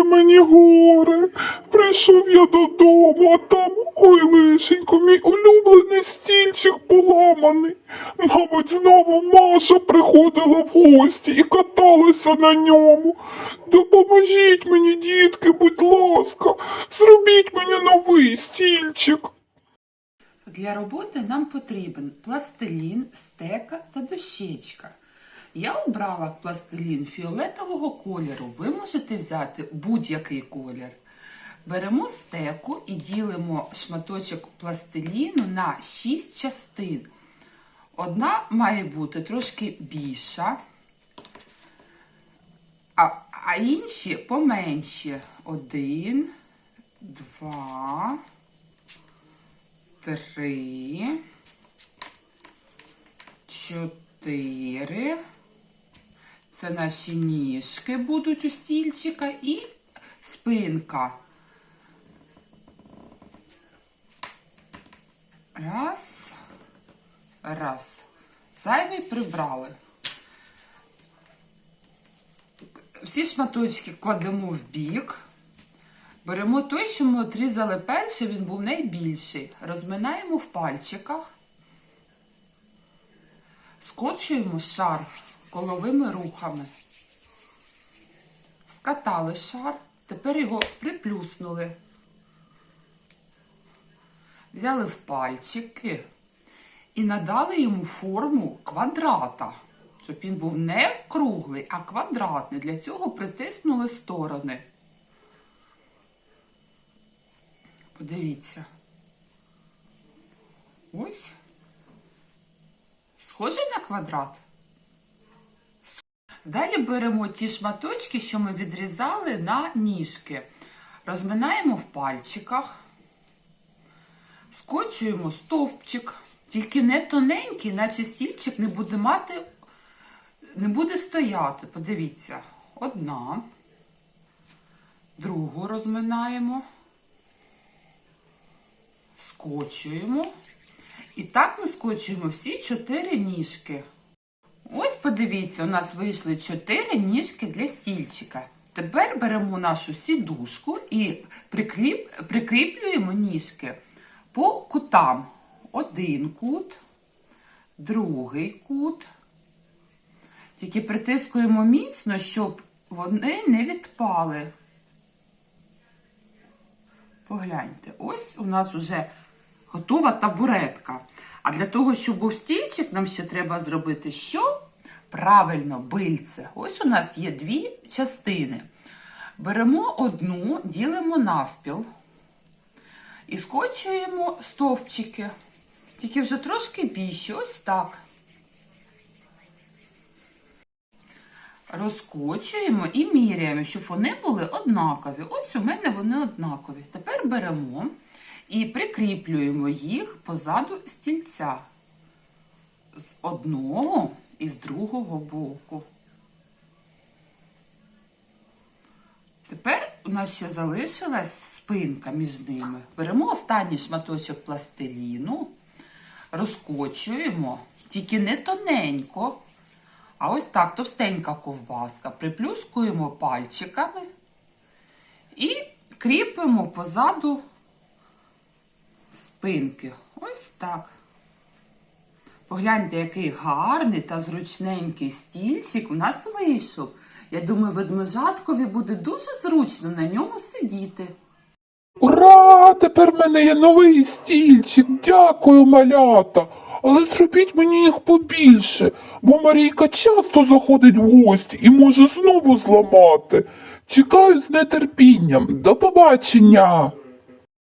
горе мені горе. Прийшов я додому, а там, ой лишенько, мій улюблений стільчик поламаний. Мабуть, знову Маша приходила в гості і каталася на ньому. Допоможіть мені, дітки, будь ласка, зробіть мені новий стільчик. Для роботи нам потрібен пластилін, стека та дощечка. Я обрала пластилін фіолетового кольору. Ви можете взяти будь-який колір. Беремо стеку і ділимо шматочок пластиліну на 6 частин. Одна має бути трошки більша, а, а інші поменші. Один, два, три, чотири. Це наші ніжки будуть у стільчика і спинка. Раз. Раз. Зайвий прибрали. Всі шматочки кладемо в бік. Беремо той, що ми отрізали перший, він був найбільший. Розминаємо в пальчиках. Скочуємо шар коловими рухами. Скатали шар, тепер його приплюснули. Взяли в пальчики і надали йому форму квадрата, щоб він був не круглий, а квадратний. Для цього притиснули сторони. Подивіться. Ось. Схожий на квадрат. Далі беремо ті шматочки, що ми відрізали на ніжки. Розминаємо в пальчиках, скочуємо стовпчик, тільки не тоненький, наче стільчик не буде мати, не буде стояти. Подивіться, одна, другу розминаємо, скочуємо. І так ми скочуємо всі чотири ніжки. Подивіться, у нас вийшли чотири ніжки для стільчика. Тепер беремо нашу сідушку і прикріп, прикріплюємо ніжки по кутам. Один кут, другий кут. Тільки притискуємо міцно, щоб вони не відпали. Погляньте, ось у нас вже готова табуретка. А для того, щоб був стільчик, нам ще треба зробити що? Правильно, бильце. Ось у нас є дві частини. Беремо одну, ділимо навпіл і скочуємо стовпчики. Тільки вже трошки більше, ось так. Розкочуємо і міряємо, щоб вони були однакові. Ось у мене вони однакові. Тепер беремо і прикріплюємо їх позаду стільця з одного і з другого боку. Тепер у нас ще залишилась спинка між ними. Беремо останній шматочок пластиліну, розкочуємо, тільки не тоненько, а ось так товстенька ковбаска. Приплюскуємо пальчиками і кріпимо позаду спинки. Ось так. Погляньте, який гарний та зручненький стільчик у нас вийшов. Я думаю, ведмежаткові буде дуже зручно на ньому сидіти. Ура! Тепер в мене є новий стільчик. Дякую, малята. Але зробіть мені їх побільше, бо Марійка часто заходить в гості і може знову зламати. Чекаю з нетерпінням. До побачення.